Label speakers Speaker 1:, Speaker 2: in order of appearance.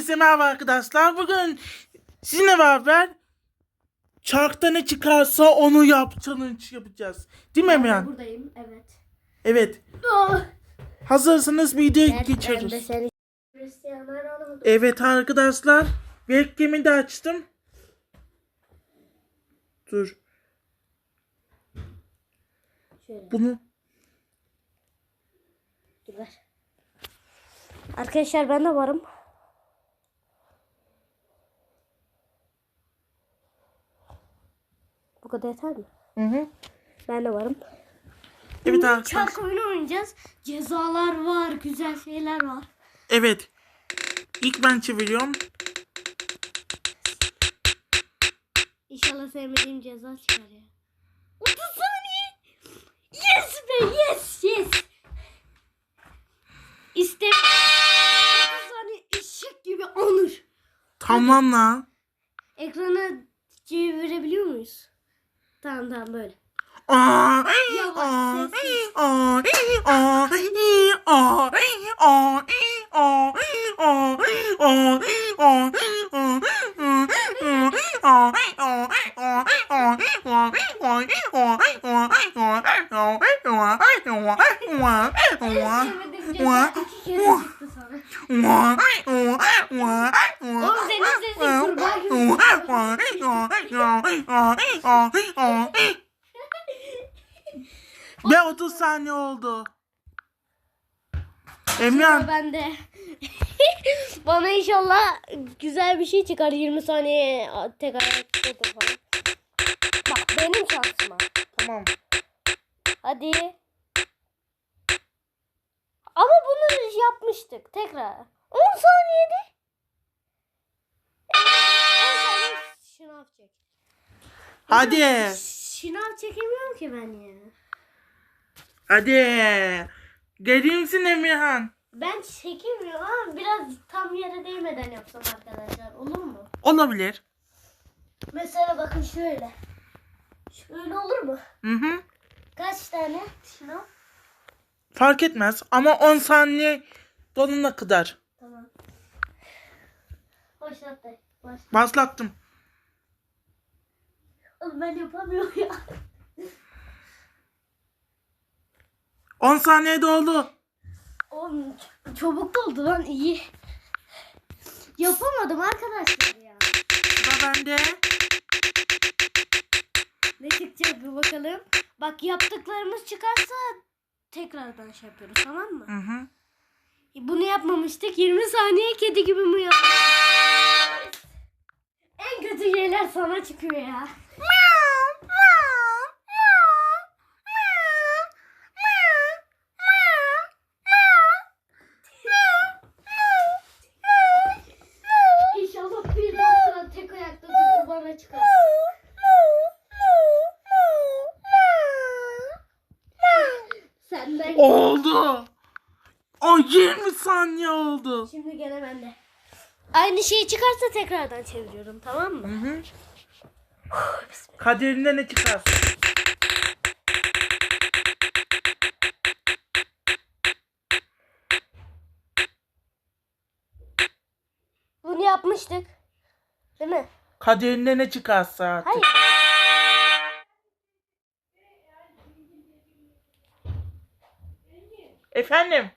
Speaker 1: Hepinize merhaba arkadaşlar. Bugün sizinle beraber çarkta ne çıkarsa onu yap challenge yapacağız. Değil mi Emrehan?
Speaker 2: buradayım evet.
Speaker 1: Evet.
Speaker 2: Oh.
Speaker 1: Hazırsanız videoya
Speaker 2: seni Hristiyan Ronaldo.
Speaker 1: Evet arkadaşlar. Webcam'i de açtım. Dur.
Speaker 2: Şöyle
Speaker 1: Bunu
Speaker 2: dur ver. Arkadaşlar ben de varım. Bu kadar yeter mi?
Speaker 1: Hı hı.
Speaker 2: Ben de varım.
Speaker 1: Evet arkadaşlar.
Speaker 2: Çark oyunu oynayacağız. Cezalar var, güzel şeyler var.
Speaker 1: Evet. İlk ben çeviriyorum.
Speaker 2: İnşallah sevmediğim ceza çıkar ya. 30 saniye. Yes be yes yes. İste. 30 saniye eşek gibi onur.
Speaker 1: Tamam lan.
Speaker 2: Ekrana çevirebiliyor muyuz? Tamam tamam böyle.
Speaker 1: Aa,
Speaker 2: Yavaş,
Speaker 1: aa,
Speaker 2: sessiz.
Speaker 1: aa, aa, aa, aa, aa, aa, aa,
Speaker 2: Sevmediğim ceza iki kere çıktı sana. Oğlum senin sesin kurbağa gibi.
Speaker 1: Ve 30 saniye oldu.
Speaker 2: Sıra
Speaker 1: Emran
Speaker 2: bende. Bana inşallah güzel bir şey çıkar 20 saniye tek ayakta dur falan. Bak benim şansıma.
Speaker 1: tamam.
Speaker 2: Hadi. Ama bunu yapmıştık tekrar. 10 saniyede. 10 saniye şınav çek.
Speaker 1: Hadi.
Speaker 2: Şınav çekemiyorum ki ben ya.
Speaker 1: Hadi. Gelir misin Emirhan?
Speaker 2: Ben çekemiyorum ama biraz tam yere değmeden yapsam arkadaşlar olur mu?
Speaker 1: Olabilir.
Speaker 2: Mesela bakın şöyle. Şöyle olur mu?
Speaker 1: Hı hı.
Speaker 2: Kaç tane şınav?
Speaker 1: Fark etmez ama 10 saniye dolana kadar.
Speaker 2: Tamam. Başlat da. Başlat.
Speaker 1: Başlattım.
Speaker 2: Ben yapamıyorum ya.
Speaker 1: 10 saniye doldu.
Speaker 2: Oğlum ç- çabuk doldu lan iyi. Yapamadım arkadaşlar ya.
Speaker 1: Sıra bende.
Speaker 2: Ne çıkacak bir bakalım. Bak yaptıklarımız çıkarsa tekrardan şey yapıyoruz tamam mı?
Speaker 1: Hı hı.
Speaker 2: Bunu yapmamıştık. 20 saniye kedi gibi mi yap? En kötü şeyler sana çıkıyor ya. İnşallah bir daha sonra tek ayakta durup bana çıkar. Senden
Speaker 1: Oldu. O 20 saniye oldu.
Speaker 2: Şimdi gene bende. Aynı şey çıkarsa tekrardan çeviriyorum tamam mı?
Speaker 1: Hı hı. Kaderinde ne çıkarsın?
Speaker 2: Bunu yapmıştık. Değil mi?
Speaker 1: Kaderinde ne çıkarsa artık.
Speaker 2: Hayır.
Speaker 1: Efendim?